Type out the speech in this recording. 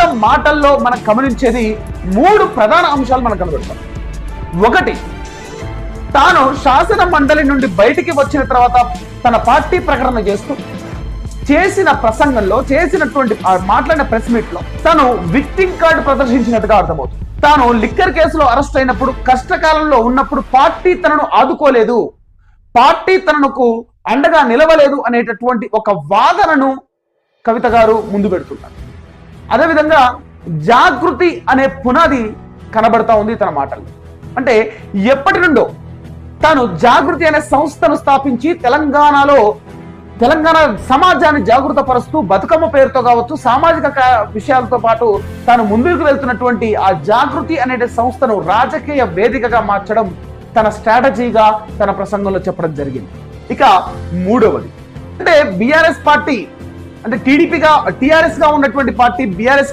కనీసం మాటల్లో మనం గమనించేది మూడు ప్రధాన అంశాలు మనకు కనబడతాం ఒకటి తాను శాసన మండలి నుండి బయటికి వచ్చిన తర్వాత తన పార్టీ ప్రకటన చేస్తూ చేసిన ప్రసంగంలో చేసినటువంటి మాట్లాడిన ప్రెస్ మీట్లో తను విక్టింగ్ కార్డు ప్రదర్శించినట్టుగా అర్థమవుతుంది. తాను లిక్కర్ కేసులో అరెస్ట్ అయినప్పుడు కష్టకాలంలో ఉన్నప్పుడు పార్టీ తనను ఆదుకోలేదు. పార్టీ తనకు అండగా నిలవలేదు అనేటటువంటి ఒక వాదనను కవిత గారు ముందు పెడుతున్నారు. అదేవిధంగా జాగృతి అనే పునాది కనబడతా ఉంది తన మాటలు. అంటే ఎప్పటి నుండో తాను జాగృతి అనే సంస్థను స్థాపించి తెలంగాణలో తెలంగాణ సమాజాన్ని జాగృత పరుస్తూ బతుకమ్మ పేరుతో కావచ్చు సామాజిక విషయాలతో పాటు తాను ముందుకు వెళ్తున్నటువంటి ఆ జాగృతి అనే సంస్థను రాజకీయ వేదికగా మార్చడం తన స్ట్రాటజీగా తన ప్రసంగంలో చెప్పడం జరిగింది. ఇక మూడవది. అంటే బీఆర్ఎస్ పార్టీ అంటే టీడీపీగా టీఆర్ఎస్గా ఉన్నటువంటి పార్టీ బీఆర్ఎస్